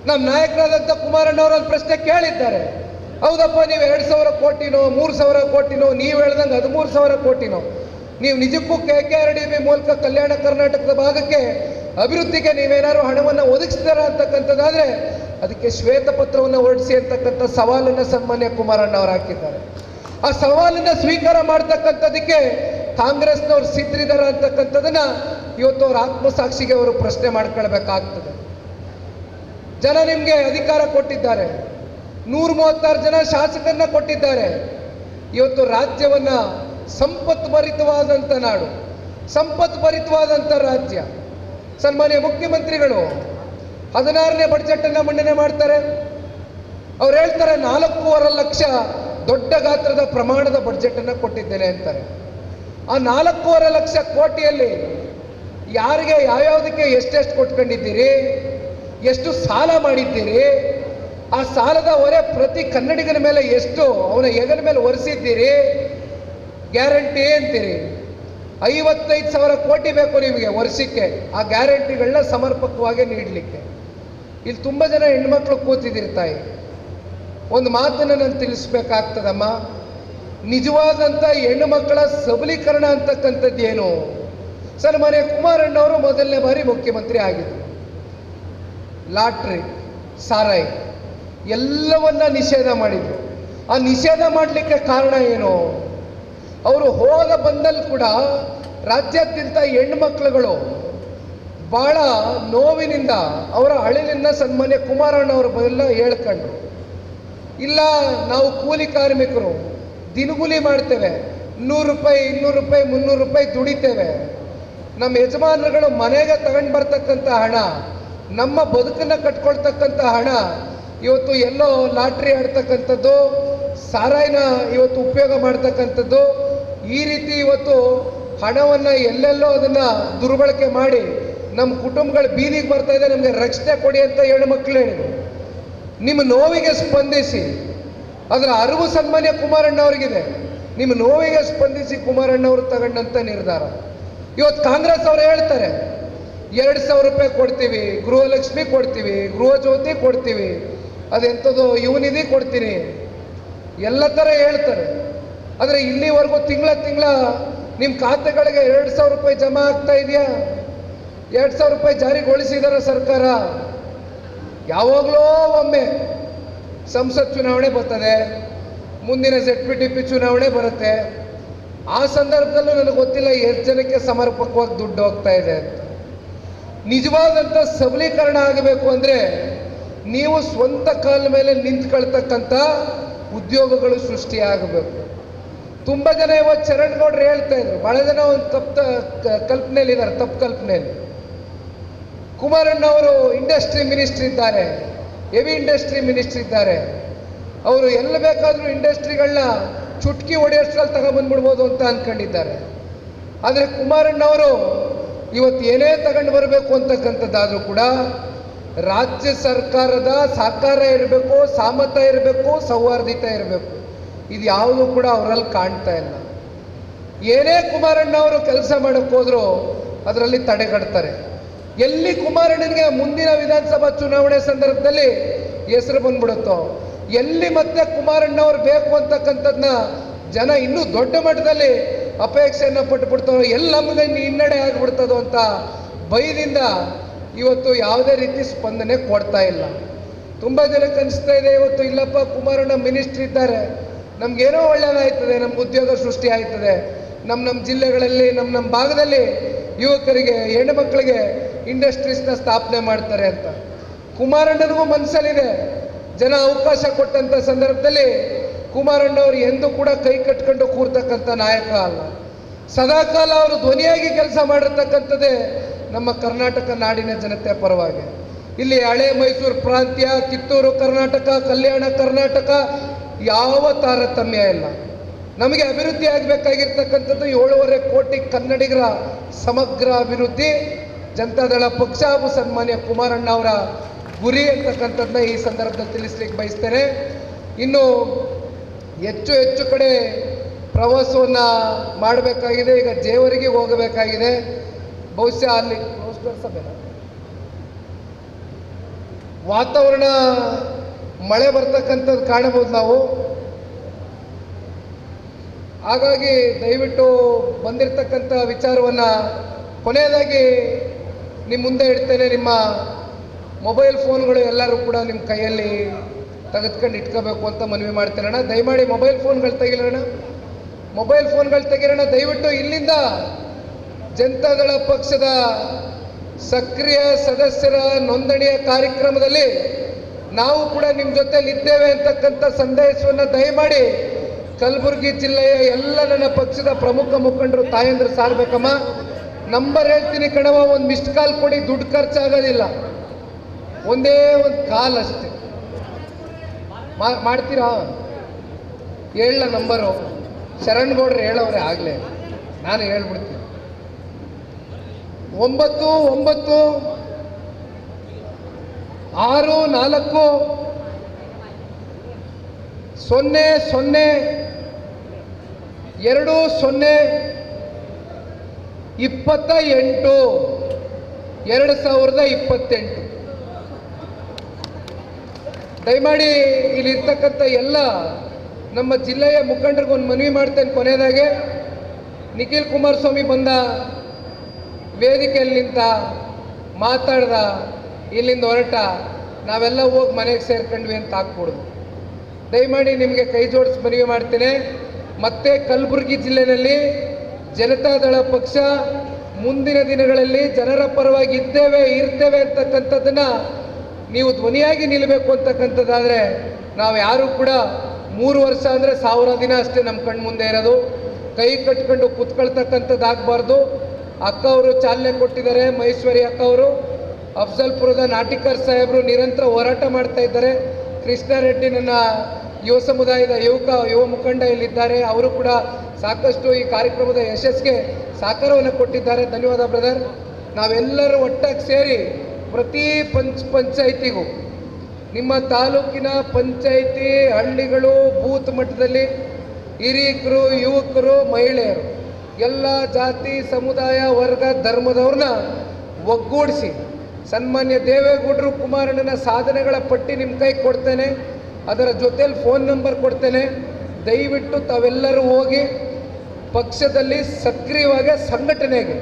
ನಮ್ಮ ನಾಯಕರಾದಂಥ ಕುಮಾರಣ್ಣವರಲ್ಲಿ ಪ್ರಶ್ನೆ ಕೇಳಿದ್ದಾರೆ. ಹೌದಪ್ಪ, ನೀವು ಎರಡು ಸಾವಿರ ಕೋಟಿನೋ, ಮೂರು ಸಾವಿರ ಕೋಟಿನೋ, ನೀವು ಹೇಳ್ದಂಗೆ ಹದಿಮೂರು ಸಾವಿರ ಕೋಟಿನೋ, ನೀವು ನಿಜಕ್ಕೂ K K R D B ಮೂಲಕ ಕಲ್ಯಾಣ ಕರ್ನಾಟಕದ ಭಾಗಕ್ಕೆ ಅಭಿವೃದ್ಧಿಗೆ ನೀವೇನಾದ್ರು ಹಣವನ್ನು ಒದಗಿಸ್ತಾರ ಅಂತಕ್ಕಂಥದ್ದಾದ್ರೆ ಅದಕ್ಕೆ ಶ್ವೇತಪತ್ರವನ್ನು ಹೊರಡಿಸಿ ಅಂತಕ್ಕಂಥ ಸವಾಲನ್ನು ಸನ್ಮಾನ್ಯ ಕುಮಾರಣ್ಣ ಅವರು ಹಾಕಿದ್ದಾರೆ. ಆ ಸವಾಲನ್ನ ಸ್ವೀಕಾರ ಮಾಡ್ತಕ್ಕಂಥದಕ್ಕೆ ಕಾಂಗ್ರೆಸ್ನವ್ರು ಸಿದ್ಧರಿದ್ದಾರೆ ಅಂತಕ್ಕಂಥದನ್ನ ಇವತ್ತು ಅವ್ರ ಆತ್ಮಸಾಕ್ಷಿಗೆ ಅವರು ಪ್ರಶ್ನೆ ಮಾಡ್ಕೊಳ್ಬೇಕಾಗ್ತದೆ. ಜನ ನಿಮಗೆ ಅಧಿಕಾರ ಕೊಟ್ಟಿದ್ದಾರೆ. ನೂರ ಮೂವತ್ತಾರು ಜನ ಶಾಸಕರನ್ನ ಕೊಟ್ಟಿದ್ದಾರೆ. ಇವತ್ತು ರಾಜ್ಯವನ್ನ ಸಂಪತ್ಭರಿತವಾದಂಥ ನಾಡು ಸಂಪತ್ಭರಿತವಾದಂಥ ರಾಜ್ಯ. ಸನ್ಮಾನ್ಯ ಮುಖ್ಯಮಂತ್ರಿಗಳು ಹದಿನಾರನೇ ಬಡ್ಜೆಟನ್ನು ಮಂಡನೆ ಮಾಡ್ತಾರೆ. ಅವ್ರು ಹೇಳ್ತಾರೆ, ನಾಲ್ಕೂವರೆ ಲಕ್ಷ ದೊಡ್ಡ ಗಾತ್ರದ ಪ್ರಮಾಣದ ಬಡ್ಜೆಟನ್ನು ಕೊಟ್ಟಿದ್ದೇನೆ ಅಂತಾರೆ. ಆ ನಾಲ್ಕೂವರೆ ಲಕ್ಷ ಕೋಟಿಯಲ್ಲಿ ಯಾರಿಗೆ, ಯಾವ್ಯಾವುದಕ್ಕೆ ಎಷ್ಟೆಷ್ಟು ಕೊಟ್ಕೊಂಡಿದ್ದೀರಿ? ಎಷ್ಟು ಸಾಲ ಮಾಡಿದ್ದೀರಿ? ಆ ಸಾಲದ ಹೊರೆ ಪ್ರತಿ ಕನ್ನಡಿಗನ ಮೇಲೆ ಎಷ್ಟು? ಅವನ ಹೆಗಲ ಮೇಲೆ ಒರೆಸಿದ್ದೀರಿ? ಗ್ಯಾರಂಟಿ ಅಂತೀರಿ. ಐವತ್ತೈದು ಸಾವಿರ ಕೋಟಿ ಬೇಕು ನಿಮಗೆ ವರ್ಷಕ್ಕೆ. ಆ ಗ್ಯಾರಂಟಿಗಳನ್ನ ಸಮರ್ಪಕವಾಗಿ ನೀಡಲಿಕ್ಕೆ. ಇಲ್ಲಿ ತುಂಬ ಜನ ಹೆಣ್ಮಕ್ಳು ಕೂತಿದ್ದೀರಿ ತಾಯಿ. ಒಂದು ಮಾತನ್ನು ನಾನು ತಿಳಿಸ್ಬೇಕಾಗ್ತದಮ್ಮ. ನಿಜವಾದಂಥ ಹೆಣ್ಣು ಮಕ್ಕಳ ಸಬಲೀಕರಣ ಅಂತಕ್ಕಂಥದ್ದು ಏನು? ಸನ್ಮಾನ್ಯ ಕುಮಾರಣ್ಣವರು ಮೊದಲನೇ ಬಾರಿ ಮುಖ್ಯಮಂತ್ರಿ ಆಗಿದ್ದರು ಲಾಟ್ರಿ, ಸಾರಾಯಿ, ಎಲ್ಲವನ್ನ ನಿಷೇಧ ಮಾಡಿದ್ರು. ಆ ನಿಷೇಧ ಮಾಡಲಿಕ್ಕೆ ಕಾರಣ ಏನು? ಅವರು ಹೋದ ಬಂದಲ್ಲಿ ಕೂಡ ರಾಜ್ಯಾದ್ಯಂತ ಹೆಣ್ಮಕ್ಳುಗಳು ಬಹಳ ನೋವಿನಿಂದ ಅವರ ಅಳಿಲಿನ ಸನ್ಮಾನ್ಯ ಕುಮಾರಣ್ಣವರು ಬದಲ ಹೇಳ್ಕೊಂಡ್ರು. ಇಲ್ಲ, ನಾವು ಕೂಲಿ ಕಾರ್ಮಿಕರು, ದಿನಗೂಲಿ ಮಾಡ್ತೇವೆ, ನೂರು ರೂಪಾಯಿ, ಇನ್ನೂರು ರೂಪಾಯಿ, ಮುನ್ನೂರು ರೂಪಾಯಿ ದುಡಿತೇವೆ. ನಮ್ಮ ಯಜಮಾನರುಗಳು ಮನೆಗೆ ತಗೊಂಡು ಬರ್ತಕ್ಕಂಥ ಹಣ, ನಮ್ಮ ಬದುಕನ್ನು ಕಟ್ಕೊಳ್ತಕ್ಕಂಥ ಹಣ, ಇವತ್ತು ಎಲ್ಲೋ ಲಾಟ್ರಿ ಆಡ್ತಕ್ಕಂಥದ್ದು, ಸಾರಾಯಿನ ಇವತ್ತು ಉಪಯೋಗ ಮಾಡ್ತಕ್ಕಂಥದ್ದು, ಈ ರೀತಿ ಇವತ್ತು ಹಣವನ್ನು ಎಲ್ಲೆಲ್ಲೋ ಅದನ್ನು ದುರ್ಬಳಕೆ ಮಾಡಿ ನಮ್ಮ ಕುಟುಂಬಗಳು ಬೀದಿಗೆ ಬರ್ತಾ ಇದೆ ನಮಗೆ ರಕ್ಷಣೆ ಕೊಡಿ ಅಂತ ಹೆಣ್ಣು ಮಕ್ಕಳು. ಹೇಳಿದರು ನಿಮ್ಮ ನೋವಿಗೆ ಸ್ಪಂದಿಸಿ, ಅದರ ಅರಿವು ಸನ್ಮಾನ್ಯ ಕುಮಾರಣ್ಣ ಅವರಿಗಿದೆ ನಿಮ್ಮ ನೋವಿಗೆ ಸ್ಪಂದಿಸಿ ಕುಮಾರಣ್ಣ ಅವರು ತಗೊಂಡಂಥ ನಿರ್ಧಾರ. ಇವತ್ತು ಕಾಂಗ್ರೆಸ್ ಅವರು ಹೇಳ್ತಾರೆ, ಎರಡು ಸಾವಿರ ರೂಪಾಯಿ ಕೊಡ್ತೀವಿ, ಗೃಹಲಕ್ಷ್ಮಿ ಕೊಡ್ತೀವಿ, ಗೃಹ ಜ್ಯೋತಿ ಕೊಡ್ತೀವಿ ಅದೆಂಥದ್ದು ಯುವನಿಧಿ ಕೊಡ್ತೀನಿ. ಎಲ್ಲ ಥರ ಹೇಳ್ತಾರೆ. ಆದರೆ ಇಲ್ಲಿವರೆಗೂ ತಿಂಗಳ ತಿಂಗಳ ನಿಮ್ಮ ಖಾತೆಗಳಿಗೆ ಎರಡು ಸಾವಿರ ರೂಪಾಯಿ ಜಮಾ ಆಗ್ತಾ ಇದೆಯಾ? ಎರಡು ಸಾವಿರ ರೂಪಾಯಿ ಜಾರಿಗೊಳಿಸಿದಾರೆ ಸರ್ಕಾರ. ಯಾವಾಗಲೋ ಒಮ್ಮೆ ಸಂಸತ್ ಚುನಾವಣೆ ಬರ್ತದೆ, ಮುಂದಿನ ಜೆಡ್ ಪಿ ಟಿ ಪಿ ಚುನಾವಣೆ ಬರುತ್ತೆ. ಆ ಸಂದರ್ಭದಲ್ಲೂ ನನಗೆ ಗೊತ್ತಿಲ್ಲ ಎಷ್ಟು ಜನಕ್ಕೆ ಸಮರ್ಪಕವಾಗಿ ದುಡ್ಡು ಹೋಗ್ತಾ ಇದೆ ಅಂತ. ನಿಜವಾದಂಥ ಸಬಲೀಕರಣ ಆಗಬೇಕು ಅಂದರೆ ನೀವು ಸ್ವಂತ ಕಾಲ ಮೇಲೆ ನಿಂತ್ಕೊಳ್ತಕ್ಕಂಥ ಉದ್ಯೋಗಗಳು ಸೃಷ್ಟಿಯಾಗಬೇಕು ತುಂಬ ಜನ ಇವತ್ತು ಚರಣ್ ಗೌಡ್ರು ಹೇಳ್ತಾ ಇದ್ರು. ಭಾಳ ಜನ ಒಂದು ತಪ್ಪು ಕಲ್ಪನೆಯಲ್ಲಿ ಇದ್ದಾರೆ ತಪ್ಪು ಕಲ್ಪನೆಯಲ್ಲಿ. ಕುಮಾರಣ್ಣ ಅವರು ಇಂಡಸ್ಟ್ರಿ ಮಿನಿಸ್ಟ್ರಿ ಇದ್ದಾರೆ, ಹೆವಿ ಇಂಡಸ್ಟ್ರಿ ಮಿನಿಸ್ಟ್ರಿ ಇದ್ದಾರೆ. ಅವರು ಎಲ್ಲ ಬೇಕಾದರೂ ಇಂಡಸ್ಟ್ರಿಗಳನ್ನ ಚುಟ್ಕಿ ಒಡೆಯಷ್ಟರಲ್ಲಿ ತಗೊಂಡ್ಬಂದ್ಬಿಡ್ಬೋದು ಅಂತ ಅಂದ್ಕೊಂಡಿದ್ದಾರೆ ಆದರೆ ಕುಮಾರಣ್ಣವರು ಇವತ್ತು ಏನೇ ತಗೊಂಡು ಬರಬೇಕು ಅಂತಕ್ಕಂಥದ್ದಾದರೂ ಕೂಡ ರಾಜ್ಯ ಸರ್ಕಾರದ ಸಹಕಾರ ಇರಬೇಕು, ಸಾಮತ ಇರಬೇಕು, ಸೌಹಾರ್ದಿತ ಇರಬೇಕು. ಇದು ಯಾವುದೂ ಕೂಡ ಅವರಲ್ಲಿ ಕಾಣ್ತಾ ಇಲ್ಲ. ಏನೇ ಕುಮಾರಣ್ಣವರು ಕೆಲಸ ಮಾಡೋಕ್ಕೋದ್ರೂ ಅದರಲ್ಲಿ ತಡೆಗಟ್ತಾರೆ. ಎಲ್ಲಿ ಕುಮಾರಣ್ಣನಿಗೆ ಮುಂದಿನ ವಿಧಾನಸಭಾ ಚುನಾವಣೆ ಸಂದರ್ಭದಲ್ಲಿ ಹೆಸರು ಬಂದ್ಬಿಡುತ್ತೋ, ಎಲ್ಲಿ ಮತ್ತೆ ಕುಮಾರಣ್ಣವ್ರು ಬೇಕು ಅಂತಕ್ಕಂಥದ್ದನ್ನ ಜನ ಇನ್ನೂ ದೊಡ್ಡ ಮಟ್ಟದಲ್ಲಿ ಅಪೇಕ್ಷೆಯನ್ನು ಪಟ್ಟುಬಿಡ್ತಾರೋ, ಎಲ್ಲ ಮುಂದೆ ಹಿನ್ನಡೆ ಆಗಿಬಿಡ್ತದೋ ಅಂತ ಭಯದಿಂದ ಇವತ್ತು ಯಾವುದೇ ರೀತಿ ಸ್ಪಂದನೆ ಕೊಡ್ತಾ ಇಲ್ಲ. ತುಂಬ ಜನಕ್ಕೆ ಅನಿಸ್ತಾ ಇದೆ, ಇವತ್ತು ಇಲ್ಲಪ್ಪ, ಕುಮಾರಣ್ಣ ಮಿನಿಸ್ಟ್ರ್ ಇದ್ದಾರೆ. ನಮಗೇನೋ ಒಳ್ಳೆಯದಾಯ್ತದೆ ನಮ್ಮ ಉದ್ಯೋಗ ಸೃಷ್ಟಿ ಆಯ್ತದೆ. ನಮ್ಮ ನಮ್ಮ ಜಿಲ್ಲೆಗಳಲ್ಲಿ ನಮ್ಮ ನಮ್ಮ ಭಾಗದಲ್ಲಿ ಯುವಕರಿಗೆ, ಹೆಣ್ಣು ಮಕ್ಕಳಿಗೆ ಇಂಡಸ್ಟ್ರೀಸ್ನ ಸ್ಥಾಪನೆ ಮಾಡ್ತಾರೆ ಅಂತ. ಕುಮಾರಣ್ಣನಿಗೂ ಮನಸ್ಸಲ್ಲಿದೆ ಜನ ಅವಕಾಶ ಕೊಟ್ಟಂಥ ಸಂದರ್ಭದಲ್ಲಿ ಕುಮಾರಣ್ಣ ಅವರು ಎಂದೂ ಕೂಡ ಕೈ ಕಟ್ಕೊಂಡು ಕೂರ್ತಕ್ಕಂಥ ನಾಯಕ ಅಲ್ಲ. ಸದಾಕಾಲ ಅವರು ಧ್ವನಿಯಾಗಿ ಕೆಲಸ ಮಾಡಿರ್ತಕ್ಕಂಥದ್ದೇ ನಮ್ಮ ಕರ್ನಾಟಕ ನಾಡಿನ ಜನತೆ ಪರವಾಗಿ. ಇಲ್ಲಿ ಹಳೆ ಮೈಸೂರು ಪ್ರಾಂತ್ಯ, ಕಿತ್ತೂರು ಕರ್ನಾಟಕ, ಕಲ್ಯಾಣ ಕರ್ನಾಟಕ ಯಾವ ತಾರತಮ್ಯ ಇಲ್ಲ. ನಮಗೆ ಅಭಿವೃದ್ಧಿ ಆಗಬೇಕಾಗಿರ್ತಕ್ಕಂಥದ್ದು ಏಳೂವರೆ ಕೋಟಿ ಕನ್ನಡಿಗರ ಸಮಗ್ರ ಅಭಿವೃದ್ಧಿ ಜನತಾದಳ ಪಕ್ಷ ಹಾಗೂ ಸನ್ಮಾನ್ಯ ಕುಮಾರಣ್ಣ ಅವರ ಗುರಿ ಅಂತಕ್ಕಂಥದ್ದನ್ನ ಈ ಸಂದರ್ಭದಲ್ಲಿ ತಿಳಿಸ್ಲಿಕ್ಕೆ ಬಯಸ್ತೇನೆ. ಇನ್ನು ಹೆಚ್ಚು ಹೆಚ್ಚು ಕಡೆ ಪ್ರವಾಸವನ್ನು ಮಾಡಬೇಕಾಗಿದೆ, ಈಗ ಜೇವರಿಗೆ ಹೋಗಬೇಕಾಗಿದೆ. ಬಹುಶಃ ಅಲ್ಲಿ ವಾತಾವರಣ ಮಳೆ ಬರ್ತಕ್ಕಂಥದ್ದು ಕಾಣಬಹುದು ನಾವು. ಹಾಗಾಗಿ ದಯವಿಟ್ಟು ಬಂದಿರತಕ್ಕಂಥ ವಿಚಾರವನ್ನು ಕೊನೆಯದಾಗಿ ನಿಮ್ಮ ಮುಂದೆ ಇಡ್ತೇನೆ, ನಿಮ್ಮ ಮೊಬೈಲ್ ಫೋನ್ಗಳು ಎಲ್ಲರೂ ಕೂಡ ನಿಮ್ಮ ಕೈಯಲ್ಲಿ ತೆಗೆದುಕೊಂಡು ಇಟ್ಕೋಬೇಕು ಅಂತ ಮನವಿ ಮಾಡ್ತೀರಣ್ಣ ದಯಮಾಡಿ ಮೊಬೈಲ್ ಫೋನ್ಗಳು ತೆಗಿರೋಣ ಮೊಬೈಲ್ ಫೋನ್ಗಳು ತೆಗಿರೋಣ ದಯವಿಟ್ಟು ಇಲ್ಲಿಂದ ಜನತಾದಳ ಪಕ್ಷದ ಸಕ್ರಿಯ ಸದಸ್ಯರ ನೋಂದಣಿಯ ಕಾರ್ಯಕ್ರಮದಲ್ಲಿ ನಾವು ಕೂಡ ನಿಮ್ಮ ಜೊತೆಲಿ ಇದ್ದೇವೆ ಅಂತಕ್ಕಂಥ ಸಂದೇಶವನ್ನು ದಯಮಾಡಿ ಕಲಬುರಗಿ ಜಿಲ್ಲೆಯ ಎಲ್ಲ ನನ್ನ ಪಕ್ಷದ ಪ್ರಮುಖ ಮುಖಂಡರು ತಾಯಂದ್ರ ಸಾರ್ಬೇಕಮ್ಮ. ನಂಬರ್ ಹೇಳ್ತೀನಿ ಕಣವ ಒಂದು ಮಿಸ್ಡ್ ಕಾಲ್ ಕೊಡಿ, ದುಡ್ಡು ಖರ್ಚಾಗೋದಿಲ್ಲ. ಒಂದೇ ಒಂದು ಕಾಲ್ ಅಷ್ಟೇ. ಮಾಡ್ತೀರಾ? ಹೇಳ ನಂಬರು. ಶರಣ್ಗೌಡ್ರು ಹೇಳೋರೆ ಆಗಲೇ. ನಾನು ಹೇಳ್ಬಿಡ್ತೀನಿ. ಒಂಬತ್ತು ಒಂಬತ್ತು, ಆರು, ನಾಲ್ಕು, ಸೊನ್ನೆ ಸೊನ್ನೆ, ಎರಡು, ಸೊನ್ನೆ ಇಪ್ಪತ್ತ ಎಂಟು ಎರಡು ಸಾವಿರದ ಇಪ್ಪತ್ತೆಂಟು. ದಯಮಾಡಿ ಇಲ್ಲಿರ್ತಕ್ಕಂಥ ಎಲ್ಲ ನಮ್ಮ ಜಿಲ್ಲೆಯ ಮುಖಂಡರಿಗೊಂದು ಮನವಿ ಮಾಡ್ತೇನೆ ಕೊನೆಯದಾಗೆ. ನಿಖಿಲ್ ಕುಮಾರಸ್ವಾಮಿ ಬಂದ ವೇದಿಕೆಯಲ್ಲಿ ನಿಂತ ಮಾತಾಡ್ದ ಇಲ್ಲಿಂದ ಹೊರಟ ನಾವೆಲ್ಲ ಹೋಗಿ ಮನೆಗೆ ಸೇರ್ಕೊಂಡ್ವಿ ಅಂತ ಹಾಕ್ಬಿಡ್ದು. ದಯಮಾಡಿ ನಿಮಗೆ ಕೈ ಜೋಡಿಸಿ ಮನವಿ ಮಾಡ್ತೇನೆ. ಮತ್ತೆ ಕಲಬುರಗಿ ಜಿಲ್ಲೆಯಲ್ಲಿ ಜನತಾದಳ ಪಕ್ಷ ಮುಂದಿನ ದಿನಗಳಲ್ಲಿ ಜನರ ಪರವಾಗಿ ಇದ್ದೇವೆ, ಇರ್ತೇವೆ ಅಂತಕ್ಕಂಥದ್ದನ್ನು ನೀವು ಧ್ವನಿಯಾಗಿ ನಿಲ್ಲಬೇಕು ಅಂತಕ್ಕಂಥದ್ದಾದರೆ ನಾವು ಯಾರೂ ಕೂಡ ಮೂರು ವರ್ಷ ಅಂದರೆ ಸಾವಿರ ದಿನ ಅಷ್ಟೇ ನಮ್ಮ ಕಣ್ಣು ಮುಂದೆ ಇರೋದು. ಕೈ ಕಟ್ಕೊಂಡು ಕುತ್ಕೊಳ್ತಕ್ಕಂಥದ್ದಾಗಬಾರ್ದು. ಅಕ್ಕ ಅವರು ಚಾಲನೆ ಕೊಟ್ಟಿದ್ದಾರೆ, ಮಹೇಶ್ವರಿ ಅಕ್ಕ ಅವರು. ಅಫ್ಜಲ್ಪುರದ ನಾಟಿಕರ್ ಸಾಹೇಬರು ನಿರಂತರ ಹೋರಾಟ ಮಾಡ್ತಾ ಇದ್ದಾರೆ. ಕೃಷ್ಣಾರೆಡ್ಡಿ ನನ್ನ ಯುವ ಸಮುದಾಯದ ಯುವಕ, ಯುವ ಮುಖಂಡ ಇಲ್ಲಿದ್ದಾರೆ. ಅವರು ಕೂಡ ಸಾಕಷ್ಟು ಈ ಕಾರ್ಯಕ್ರಮದ ಯಶಸ್ಸಿಗೆ ಸಹಕಾರವನ್ನು ಕೊಟ್ಟಿದ್ದಾರೆ. ಧನ್ಯವಾದ ಬ್ರದರ್. ನಾವೆಲ್ಲರೂ ಒಟ್ಟಾಗಿ ಸೇರಿ ಪ್ರತಿ ಪಂಚ್, ಪಂಚಾಯಿತಿಗೂ, ನಿಮ್ಮ ತಾಲೂಕಿನ ಪಂಚಾಯಿತಿ ಹಳ್ಳಿಗಳು ಬೂತ್ ಮಟ್ಟದಲ್ಲಿ ಹಿರಿಯಕರು ಯುವಕರು, ಮಹಿಳೆಯರು, ಎಲ್ಲ ಜಾತಿ, ಸಮುದಾಯ, ವರ್ಗ, ಧರ್ಮದವ್ರನ್ನ ಒಗ್ಗೂಡಿಸಿ ಸನ್ಮಾನ್ಯ ದೇವೇಗೌಡರು ಕುಮಾರಣ್ಣನ ಸಾಧನೆಗಳ ಪಟ್ಟಿ ನಿಮ್ಮ ಕೈ ಕೊಡ್ತೇನೆ. ಅದರ ಜೊತೆಯಲ್ಲಿ ಫೋನ್ ನಂಬರ್ ಕೊಡ್ತೇನೆ. ದಯವಿಟ್ಟು ತಾವೆಲ್ಲರೂ ಹೋಗಿ ಪಕ್ಷದಲ್ಲಿ ಸಕ್ರಿಯವಾಗಿ ಸಂಘಟನೆಗೆ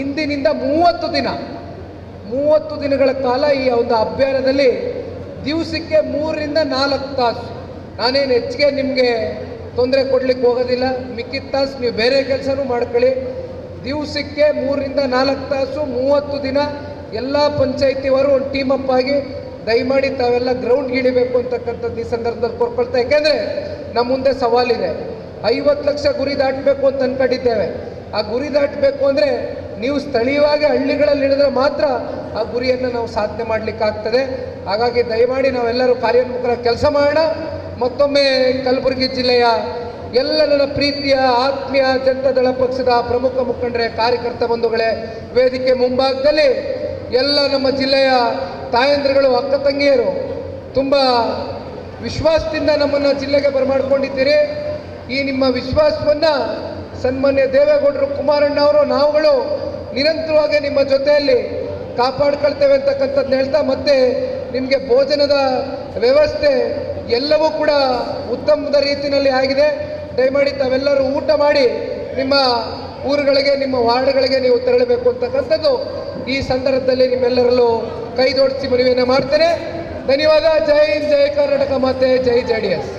ಇಂದಿನಿಂದ ಮೂವತ್ತು ದಿನ, ಮೂವತ್ತು ದಿನಗಳ ಕಾಲ ಈ ಒಂದು ಅಭಿಯಾನದಲ್ಲಿ ದಿವಸಕ್ಕೆ ಮೂರರಿಂದ ನಾಲ್ಕು ತಾಸು. ನಾನೇನು ಹೆಚ್ಚಿಗೆ ನಿಮಗೆ ತೊಂದರೆ ಕೊಡಲಿಕ್ಕೆ ಹೋಗೋದಿಲ್ಲ. ಮಿಕ್ಕಿದ ತಾಸು ನೀವು ಬೇರೆ ಕೆಲಸನೂ ಮಾಡ್ಕೊಳ್ಳಿ. ದಿವಸಕ್ಕೆ ಮೂರರಿಂದ ನಾಲ್ಕು ತಾಸು, ಮೂವತ್ತು ದಿನ ಎಲ್ಲ ಪಂಚಾಯಿತಿಯವರು ಒಂದು ಟೀಮ್ ಅಪ್ ಆಗಿ ದಯಮಾಡಿ ತಾವೆಲ್ಲ ಗ್ರೌಂಡ್ಗೆ ಇಳಿಬೇಕು ಅಂತಕ್ಕಂಥದ್ದು ಈ ಸಂದರ್ಭದಲ್ಲಿ ಕೋರ್ಕೊಳ್ತಾ ಯಾಕೆಂದರೆ ನಮ್ಮ ಮುಂದೆ ಸವಾಲಿದೆ. ಐವತ್ತು ಲಕ್ಷ ಗುರಿ ದಾಟಬೇಕು ಅಂತ ಅನ್ಕೊಂಡಿದ್ದೇವೆ. ಆ ಗುರಿ ದಾಟಬೇಕು ಅಂದರೆ ನೀವು ಸ್ಥಳೀಯವಾಗಿ ಹಳ್ಳಿಗಳಲ್ಲಿ ಇಳಿದ್ರೆ ಮಾತ್ರ ಆ ಗುರಿಯನ್ನು ನಾವು ಸಾಧನೆ ಮಾಡಲಿಕ್ಕಾಗ್ತದೆ ಹಾಗಾಗಿ ದಯಮಾಡಿ ನಾವೆಲ್ಲರೂ ಕಾರ್ಯೋನ್ಮುಖರ ಕೆಲಸ ಮಾಡೋಣ. ಮತ್ತೊಮ್ಮೆ ಕಲಬುರಗಿ ಜಿಲ್ಲೆಯ ಎಲ್ಲ ನನ್ನ ಪ್ರೀತಿಯ ಆತ್ಮೀಯ ಜನತಾದಳ ಪಕ್ಷದ ಪ್ರಮುಖ ಮುಖಂಡರೇ, ಕಾರ್ಯಕರ್ತ ಬಂಧುಗಳೇ, ವೇದಿಕೆ ಮುಂಭಾಗದಲ್ಲಿ ಎಲ್ಲ ನಮ್ಮ ಜಿಲ್ಲೆಯ ತಾಯಂದ್ರುಗಳು ಅಕ್ಕ ತಂಗಿಯರು, ತುಂಬ ವಿಶ್ವಾಸದಿಂದ ನಮ್ಮನ್ನು ಜಿಲ್ಲೆಗೆ ಬರಮಾಡ್ಕೊಂಡಿದ್ದೀರಿ. ಈ ನಿಮ್ಮ ವಿಶ್ವಾಸವನ್ನು ಸನ್ಮಾನ್ಯ ದೇವೇಗೌಡರು ಕುಮಾರಣ್ಣ ಅವರು ನಾವುಗಳು ನಿರಂತರವಾಗಿ ನಿಮ್ಮ ಜೊತೆಯಲ್ಲಿ ಕಾಪಾಡ್ಕೊಳ್ತೇವೆ ಅಂತಕ್ಕಂಥದ್ದು ಹೇಳ್ತಾ, ಮತ್ತೆ ನಿಮಗೆ ಭೋಜನದ ವ್ಯವಸ್ಥೆ ಎಲ್ಲವೂ ಕೂಡ ಉತ್ತಮದ ರೀತಿಯಲ್ಲಿ ಆಗಿದೆ. ದಯಮಾಡಿ ತಾವೆಲ್ಲರೂ ಊಟ ಮಾಡಿ ನಿಮ್ಮ ಊರುಗಳಿಗೆ, ನಿಮ್ಮ ವಾರ್ಡ್ಗಳಿಗೆ ನೀವು ತೆರಳಬೇಕು ಅಂತಕ್ಕಂಥದ್ದು ಈ ಸಂದರ್ಭದಲ್ಲಿ ನಿಮ್ಮೆಲ್ಲರಲ್ಲೂ ಕೈ ಜೋಡಿಸಿ ಮನವಿಯನ್ನು ಮಾಡ್ತೇನೆ. ಧನ್ಯವಾದ. ಜೈ ಜೈ ಕರ್ನಾಟಕ ಮಾತೆ, ಜೈ ಜೆ ಡಿ ಎಸ್.